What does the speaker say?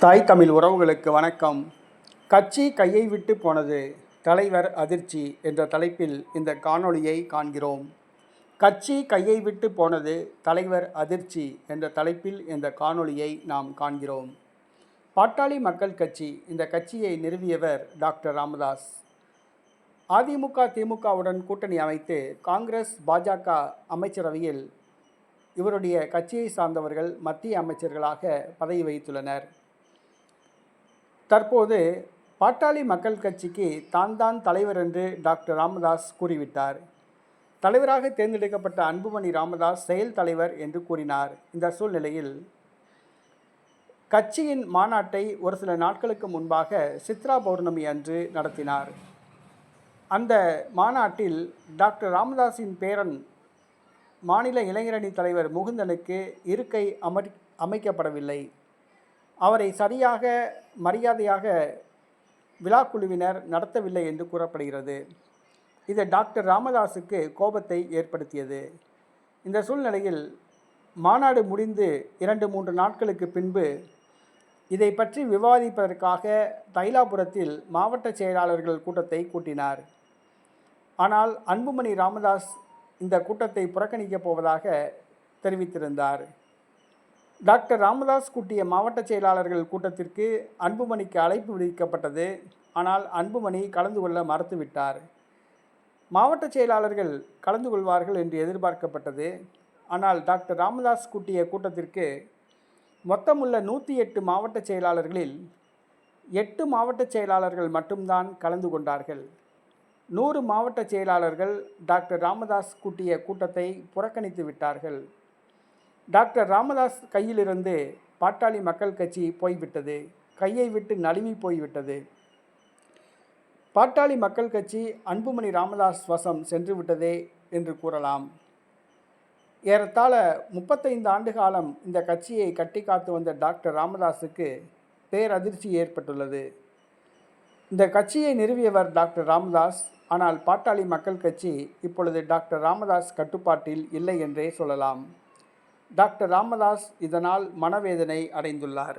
தாய் தமிழ் உறவுகளுக்கு வணக்கம். கட்சி கையை விட்டு போனது தலைவர் அதிர்ச்சி என்ற தலைப்பில் இந்த காணொளியை காண்கிறோம். கட்சி கையை விட்டு போனது தலைவர் அதிர்ச்சி என்ற தலைப்பில் இந்த காணொளியை நாம் காண்கிறோம். பாட்டாளி மக்கள் கட்சி இந்த கட்சியை நிறுவியவர் டாக்டர் ராமதாஸ். அதிமுக திமுகவுடன் கூட்டணி அமைத்து காங்கிரஸ் பாஜக அமைச்சரவையில் இவருடைய கட்சியை சார்ந்தவர்கள் மத்திய அமைச்சர்களாக பதவி வகித்துள்ளனர். தற்போது பாட்டாளி மக்கள் கட்சிக்கு தான் தான் தலைவர் என்று டாக்டர் ராமதாஸ் கூறிவிட்டார். தலைவராக தேர்ந்தெடுக்கப்பட்ட அன்புமணி ராமதாஸ் செயல் தலைவர் என்று கூறினார். இந்த சூழ்நிலையில் கட்சியின் மாநாட்டை ஒரு சில நாட்களுக்கு முன்பாக சித்ரா பௌர்ணமி அன்று நடத்தினார். அந்த மாநாட்டில் டாக்டர் ராமதாஸின் பேரன் மாநில இளைஞரணி தலைவர் முகுந்தனுக்கு இருக்கை அமர் அமைக்கப்படவில்லை. அவரை சரியாக மரியாதையாக விழாக்குழுவினர் நடத்தவில்லை என்று கூறப்படுகிறது. இது டாக்டர் ராமதாஸுக்கு கோபத்தை ஏற்படுத்தியது. இந்த சூழ்நிலையில் மாநாடு முடிந்து இரண்டு மூன்று நாட்களுக்கு பின்பு இதை பற்றி விவாதிப்பதற்காக தைலாபுரத்தில் மாவட்ட செயலாளர்கள் கூட்டத்தை கூட்டினார். ஆனால் அன்புமணி ராமதாஸ் இந்த கூட்டத்தை புறக்கணிக்கப் போவதாக தெரிவித்திருந்தார். டாக்டர் ராமதாஸ் கூட்டிய மாவட்ட செயலாளர்கள் கூட்டத்திற்கு அன்புமணிக்கு அழைப்பு விடுக்கப்பட்டது. ஆனால் அன்புமணி கலந்து கொள்ள மறுத்துவிட்டார். மாவட்ட செயலாளர்கள் கலந்து கொள்வார்கள் என்று எதிர்பார்க்கப்பட்டது. ஆனால் டாக்டர் ராமதாஸ் கூட்டிய கூட்டத்திற்கு மொத்தமுள்ள நூற்றி எட்டு மாவட்ட செயலாளர்களில் எட்டு மாவட்ட செயலாளர்கள் மட்டும்தான் கலந்து கொண்டார்கள். நூறு மாவட்ட செயலாளர்கள் டாக்டர் ராமதாஸ் கூட்டிய கூட்டத்தை புறக்கணித்து விட்டார்கள். டாக்டர் ராமதாஸ் கையிலிருந்து பாட்டாளி மக்கள் கட்சி போய்விட்டது. கையை விட்டு நழுவி போய்விட்டது. பாட்டாளி மக்கள் கட்சி அன்புமணி ராமதாஸ் வசம் சென்று விட்டதே என்று கூறலாம். ஏறத்தாழ முப்பத்தைந்து ஆண்டு காலம் இந்த கட்சியை கட்டி காத்து வந்த டாக்டர் ராமதாஸுக்கு பேரதிர்ச்சி ஏற்பட்டுள்ளது. இந்த கட்சியை நிறுவியவர் டாக்டர் ராமதாஸ். ஆனால் பாட்டாளி மக்கள் கட்சி இப்பொழுது டாக்டர் ராமதாஸ் கட்டுப்பாட்டில் இல்லை என்றே சொல்லலாம். டாக்டர் ராமதாஸ் இதனால் மனவேதனை அடைந்துள்ளார்.